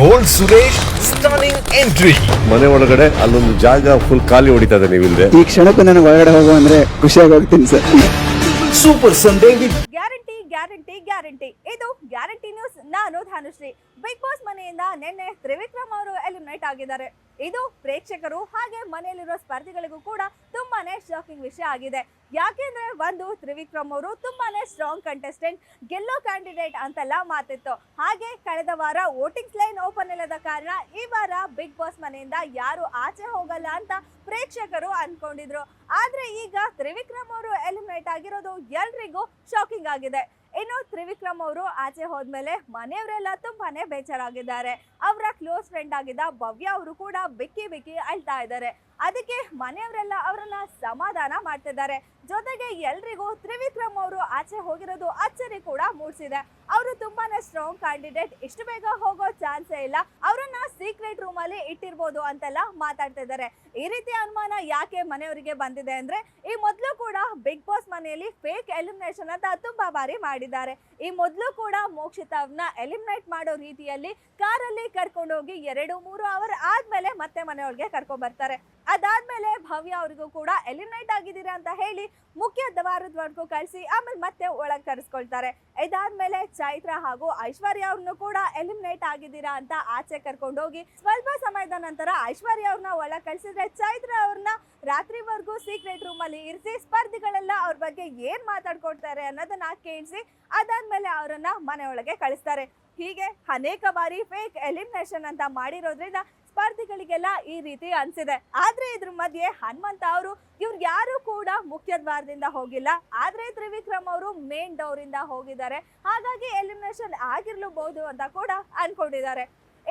Gold Suresh stunning entry ಮನೆ ಒಳಗಡೆ ಅಲ್ಲೊಂದು ಜಾಗ ಫುಲ್ ಖಾಲಿ ಹೊಡಿತಾ ಇದೆ ನೀವಿಲ್ದೆ. ಈ ಕ್ಷಣಕ್ಕೂ ನನಗೆ ಒಳಗಡೆ ಹೋಗು ಅಂದ್ರೆ ಖುಷಿಯಾಗಿ ಹೋಗ್ತೀನಿ sir. Super Sunday with guarantee guarantee guarantee. ಇದು ಗ್ಯಾರಂಟಿ ನ್ಯೂಸ್ ನಾನು ಧಾನುಶ್ರೀ. ಬಿಗ್ ಬಾಸ್ ಮನೆಯಿಂದ ನಿನ್ನೆ ತ್ರಿವಿಕ್ರಮ್ ಅವರು ಎಲಿಮಿನೇಟ್ ಆಗಿದ್ದಾರೆ. ಇದು ಪ್ರೇಕ್ಷಕರು ಹಾಗೆ ಮನೆಯಲ್ಲಿರೋ ಸ್ಪರ್ಧಿಗಳಿಗೂ ಕೂಡ ತುಂಬಾನೇ ಶಾಕಿಂಗ್ ವಿಷಯ ಆಗಿದೆ. ಯಾಕೆಂದ್ರೆ ಒಂದು, ತ್ರಿವಿಕ್ರಮ್ ಅವರು ತುಂಬಾನೇ ಸ್ಟ್ರಾಂಗ್ ಕಂಟೆಸ್ಟೆಂಟ್ ಗೆಲ್ಲೋ ಕ್ಯಾಂಡಿಡೇಟ್ ಅಂತೆಲ್ಲ ಮಾತಿತ್ತು. ಹಾಗೆ ಕಳೆದ ವಾರ ವೋಟಿಂಗ್ ಲೈನ್ ಓಪನ್ ಇಲ್ಲದ ಕಾರಣ ಈ ವಾರ ಬಿಗ್ ಬಾಸ್ ಮನೆಯಿಂದ ಯಾರು ಆಚೆ ಹೋಗಲ್ಲ ಅಂತ ಪ್ರೇಕ್ಷಕರು ಅನ್ಕೊಂಡಿದ್ರು. ಆದ್ರೆ ಈಗ ತ್ರಿವಿಕ್ರಮ್ ಅವರು ಎಲಿಮಿನೇಟ್ ಆಗಿರೋದು ಎಲ್ರಿಗೂ ಶಾಕಿಂಗ್ ಆಗಿದೆ. ಇನ್ನು ತ್ರಿವಿಕ್ರಮ್ ಅವರು ಆಚೆ ಹೋದ್ಮೇಲೆ ಮನೆಯವರೆಲ್ಲ ತುಂಬಾನೇ ಬೇಜಾರಾಗಿದ್ದಾರೆ. ಅವರ ಕ್ಲೋಸ್ ಫ್ರೆಂಡ್ ಆಗಿದ್ದ ಭವ್ಯ ಅವರು ಕೂಡ ಬಿಕ್ಕಿ ಬಿಕ್ಕಿ ಅಳ್ತಾ ಇದ್ದಾರೆ. ಅದಕ್ಕೆ ಮನೆಯವರೆಲ್ಲ ಅವರನ್ನ ಸಮಾಧಾನ ಮಾಡ್ತಿದ್ದಾರೆ. ಜೊತೆಗೆ ಎಲ್ರಿಗೂ ತ್ರಿವಿಕ್ರಮ್ ಅವರು ಆಚೆ ಹೋಗಿರೋದು ಅಚ್ಚರಿ ಕೂಡ ಮೂಡಿಸಿದೆ. ಅವರು ತುಂಬಾನೇ ಸ್ಟ್ರಾಂಗ್ ಕ್ಯಾಂಡಿಡೇಟ್ ಇಷ್ಟು ಬೇಗ ಹೋಗೋ ಚಾನ್ಸೇ ಇಲ್ಲ. ಅವರನ್ನ ಸೀಕ್ರೆಟ್ ರೂಮ್ ಅಲ್ಲಿ ಇಟ್ಟಿರ್ಬೋದು ಅಂತೆಲ್ಲ ಮಾತಾಡ್ತಾ ಇದ್ದಾರೆ. ಈ ರೀತಿ ಅನುಮಾನ ಯಾಕೆ ಮನೆಯವರಿಗೆ ಬಂದಿದೆ ಅಂದ್ರೆ, ಈ ಮೊದಲು ಕೂಡ ಬಿಗ್ ಬಾಸ್ ಮನೆಯಲ್ಲಿ ಫೇಕ್ ಎಲಿಮಿನೇಷನ್ ಅಂತ ತುಂಬಾ ಬಾರಿ ಮಾಡಿದ್ದಾರೆ. ಈ ಮೊದಲು ಕೂಡ ಮೋಕ್ಷಿತ ಎಲಿಮಿನೇಟ್ ಮಾಡೋ ರೀತಿಯಲ್ಲಿ ಕಾರಲ್ಲಿ ಕರ್ಕೊಂಡು ಹೋಗಿ ಎರಡು ಮೂರು ಅವರ್ ಆದ್ಮೇಲೆ ಮತ್ತೆ ಮನೆಯೊಳಗೆ ಕರ್ಕೊಂಡ್ ಬರ್ತಾರೆ. ಅದಾದ್ಮೇಲೆ ಭವ್ಯ ಅವ್ರಿಗೂ ಕೂಡ ಎಲಿಮಿನೇಟ್ ಆಗಿದ್ದೀರಾ ಅಂತ ಹೇಳಿ ಮುಖ್ಯ ದ್ವಾರದವರೆಗೂ ಕಳಿಸಿ, ಆಮೇಲೆ ಮತ್ತೆ ಒಳಗೆ ಕರೆಸ್ಕೊಳ್ತಾರೆ. ಇದಾದ್ಮೇಲೆ ಚೈತ್ರ ಹಾಗೂ ಐಶ್ವರ್ಯ ಅವ್ರನ್ನು ಕೂಡ ಎಲಿಮಿನೇಟ್ ಆಗಿದ್ದೀರಾ ಅಂತ ಆಚೆ ಕರ್ಕೊಂಡೋಗಿ, ಸ್ವಲ್ಪ ಸಮಯದ ನಂತರ ಐಶ್ವರ್ಯ ಅವ್ರನ್ನ ಒಳಗೆ ಕಳಿಸಿದ್ರೆ ಚೈತ್ರ ಅವ್ರನ್ನ ರಾತ್ರಿವರೆಗೂ ಸೀಕ್ರೆಟ್ ರೂಮ್ ಅಲ್ಲಿ ಇರಿಸಿ, ಸ್ಪರ್ಧಿಗಳೆಲ್ಲ ಅವ್ರ ಬಗ್ಗೆ ಏನ್ ಮಾತಾಡ್ಕೊಡ್ತಾರೆ ಅನ್ನೋದನ್ನ ಕೇಳಿಸಿ, ಅದಾದ್ಮೇಲೆ ಅವರನ್ನ ಮನೆಯೊಳಗೆ ಕಳಿಸ್ತಾರೆ. ಹೀಗೆ ಅನೇಕ ಬಾರಿ ಫೇಕ್ ಎಲಿಮಿನೇಷನ್ ಅಂತ ಮಾಡಿರೋದ್ರಿಂದ ಸ್ಪರ್ಧಿಗಳಿಗೆಲ್ಲ ಈ ರೀತಿ ಅನ್ಸಿದೆ. ಆದ್ರೆ ಇದ್ರ ಮಧ್ಯೆ ಹನುಮಂತ ಅವರು ಇವ್ರು ಯಾರು ಕೂಡ ಮುಖ್ಯ ದ್ವಾರದಿಂದ ಹೋಗಿಲ್ಲ. ಆದ್ರೆ ತ್ರಿವಿಕ್ರಮ್ ಅವರು ಮೇನ್ ಡೋರ್ ಇಂದ ಹೋಗಿದ್ದಾರೆ. ಹಾಗಾಗಿ ಎಲಿಮಿನೇಷನ್ ಆಗಿರ್ಲೂಬಹುದು ಅಂತ ಕೂಡ ಅನ್ಕೊಂಡಿದ್ದಾರೆ.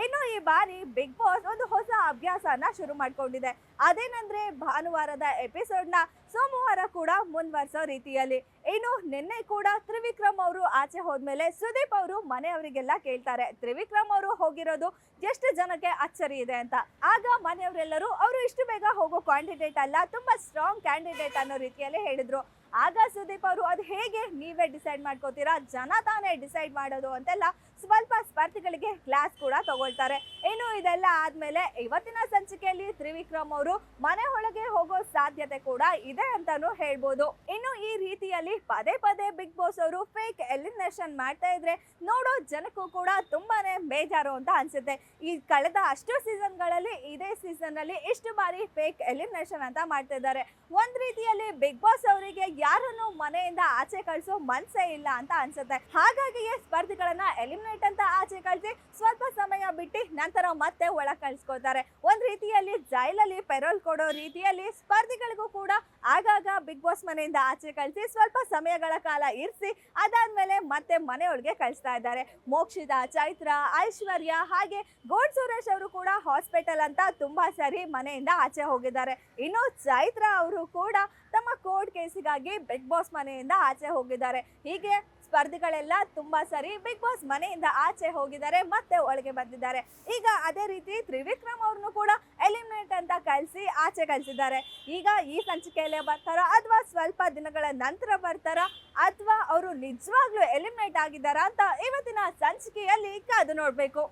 ಇನ್ನು ಈ ಬಾರಿ ಬಿಗ್ ಬಾಸ್ ಒಂದು ಹೊಸ ಅಭ್ಯಾಸನ ಶುರು ಮಾಡ್ಕೊಂಡಿದೆ. ಅದೇನಂದ್ರೆ ಭಾನುವಾರದ ಎಪಿಸೋಡ್ನ ಸೋಮವಾರ ಕೂಡ ಮುಂದುವರಿಸೋ ರೀತಿಯಲ್ಲಿ. ಇನ್ನು ನಿನ್ನೆ ಕೂಡ ತ್ರಿವಿಕ್ರಮ್ ಅವರು ಆಚೆ ಹೋದ್ಮೇಲೆ ಸುದೀಪ್ ಅವರು ಮನೆಯವರಿಗೆಲ್ಲ ಕೇಳ್ತಾರೆ, ತ್ರಿವಿಕ್ರಮ್ ಅವರು ಹೋಗಿರೋದು ಎಷ್ಟು ಜನಕ್ಕೆ ಅಚ್ಚರಿ ಇದೆ ಅಂತ? ಆಗ ಮನೆಯವರೆಲ್ಲರೂ, ಅವರು ಇಷ್ಟು ಬೇಗ ಹೋಗೋ ಕ್ಯಾಂಡಿಡೇಟ್ ಅಲ್ಲ, ತುಂಬಾ ಸ್ಟ್ರಾಂಗ್ ಕ್ಯಾಂಡಿಡೇಟ್ ಅನ್ನೋ ರೀತಿಯಲ್ಲಿ ಹೇಳಿದ್ರು. ಆಗ ಸುದೀಪ್ ಅವರು, ಅದು ಹೇಗೆ ನೀವೇ ಡಿಸೈಡ್ ಮಾಡ್ಕೋತೀರಾ? ಜನ ತಾನೇ ಡಿಸೈಡ್ ಮಾಡೋದು ಅಂತೆಲ್ಲ ಸ್ವಲ್ಪ ಸ್ಪರ್ಧಿಗಳಿಗೆ ಕ್ಲಾಸ್ ಕೂಡ ತಗೊಳ್ತಾರೆ. ಇನ್ನು ಇದೆಲ್ಲ ಆದ್ಮೇಲೆ ಇವತ್ತಿನ ಸಂಚಿಕೆಯಲ್ಲಿ ತ್ರಿವಿಕ್ರಮ್ ಅವರು ಮನೆ ಒಳಗೆ ಹೋಗೋ ಸಾಧ್ಯತೆ ಕೂಡ ಇದೆ ಅಂತಾನು ಹೇಳ್ಬೋದು. ಇನ್ನು ಈ ರೀತಿಯಲ್ಲಿ ಪದೇ ಪದೇ ಬಿಗ್ ಬಾಸ್ ಅವರು ಫೇಕ್ ಎಲಿಮಿನೇಷನ್ ಮಾಡ್ತಾ ಇದ್ರೆ ನೋಡೋ ಜನಕ್ಕೂ ಕೂಡ ತುಂಬಾನೇ ಬೇಜಾರು ಅಂತ ಅನ್ಸುತ್ತೆ. ಈ ಕಳೆದ ಅಷ್ಟು ಸೀಸನ್ಗಳಲ್ಲಿ ಇದೇ ಸೀಸನ್ ಅಲ್ಲಿ ಇಷ್ಟು ಬಾರಿ ಫೇಕ್ ಎಲಿಮಿನೇಷನ್ ಅಂತ ಮಾಡ್ತಾ ಇದ್ದಾರೆ. ಒಂದ್ ರೀತಿಯಲ್ಲಿ ಬಿಗ್ ಬಾಸ್ ಅವರಿಗೆ ಯಾರನ್ನು ಮನೆಯಿಂದ ಆಚೆ ಕಳಿಸೋ ಮನ್ಸೇ ಇಲ್ಲ ಅಂತ ಅನ್ಸುತ್ತೆ. ಹಾಗಾಗಿಯೇ ಸ್ಪರ್ಧಿಗಳನ್ನ ಎಲಿಮಿನೇಟ್ ಅಂತ ಆಚೆ ಕಳಿಸಿ ಸ್ವಲ್ಪ ಸಮಯ ಬಿಟ್ಟು ನಂತರ ಮತ್ತೆ ಒಳ ಕಳ್ಸ್ಕೊತಾರೆ ಒಂದು ರೀತಿಯಲ್ಲಿ ಜೈಲಲ್ಲಿ ಪೆರೋಲ್ ಕೊಡೋ ರೀತಿಯಲ್ಲಿ ಸ್ಪರ್ಧಿಗಳಿಗೂ ಕೂಡ ಆಗಾಗ ಬಿಗ್ ಬಾಸ್ ಮನೆಯಿಂದ ಆಚೆ ಕಳಿಸಿ ಸ್ವಲ್ಪ ಸಮಯಗಳ ಕಾಲ ಇರಿಸಿ, ಅದಾದ್ಮೇಲೆ ಮತ್ತೆ ಮನೆಯೊಳಗೆ ಕಳಿಸ್ತಾ ಇದ್ದಾರೆ. ಮೋಕ್ಷಿತ, ಚೈತ್ರ, ಐಶ್ವರ್ಯ ಹಾಗೆ ಗೋಡ್ ಸುರೇಶ್ ಅವರು ಕೂಡ ಹಾಸ್ಪಿಟಲ್ ಅಂತ ತುಂಬಾ ಸರಿ ಮನೆಯಿಂದ ಆಚೆ ಹೋಗಿದ್ದಾರೆ. ಇನ್ನು ಚೈತ್ರ ಅವರು ಕೂಡ ತಮ್ಮ ಕೋರ್ಟ್ ಕೇಸಿಗಾಗಿ ಬಿಗ್ ಬಾಸ್ ಮನೆಯಿಂದ ಆಚೆ ಹೋಗಿದ್ದಾರೆ. ಹೀಗೆ ಸ್ಪರ್ಧಿಗಳೆಲ್ಲ ತುಂಬಾ ಸರಿ ಬಿಗ್ ಬಾಸ್ ಮನೆಯಿಂದ ಆಚೆ ಹೋಗಿದ್ದಾರೆ, ಮತ್ತೆ ಒಳಗೆ ಬಂದಿದ್ದಾರೆ. ಈಗ ಅದೇ ರೀತಿ ತ್ರಿವಿಕ್ರಮ್ ಅವ್ರನ್ನು ಕೂಡ ಎಲಿಮಿನೇಟ್ ಅಂತ ಕಳಿಸಿ ಆಚೆ ಕಳಿಸಿದ್ದಾರೆ. ಈಗ ಈ ಸಂಚಿಕೆಯಲ್ಲೇ ಬರ್ತಾರೋ ಅಥವಾ ಸ್ವಲ್ಪ ದಿನಗಳ ನಂತರ ಬರ್ತಾರಾ ಅಥವಾ ಅವರು ನಿಜವಾಗ್ಲೂ ಎಲಿಮಿನೇಟ್ ಆಗಿದ್ದಾರಾ ಅಂತ ಇವತ್ತಿನ ಸಂಚಿಕೆಯಲ್ಲಿ ಕಾದು ನೋಡ್ಬೇಕು.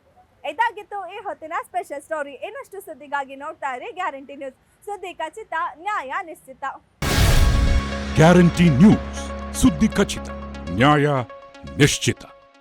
ಇದಾಗಿತ್ತು ಈ ಹೊತ್ತಿನ ಸ್ಪೆಷಲ್ ಸ್ಟೋರಿ ಇನ್ನಷ್ಟು ಸುದ್ದಿಗಾಗಿ ನೋಡ್ತಾ ಇರಿ ಗ್ಯಾರಂಟಿ ನ್ಯೂಸ್ ಸುದ್ದಿ ಖಚಿತ, ನ್ಯಾಯ ನಿಶ್ಚಿತ. ಗ್ಯಾರಂಟಿ ನ್ಯೂಸ್ ಸುದ್ದಿ ಖಚಿತ. ನ್ಯಾಯ ನಿಶ್ಚಿತ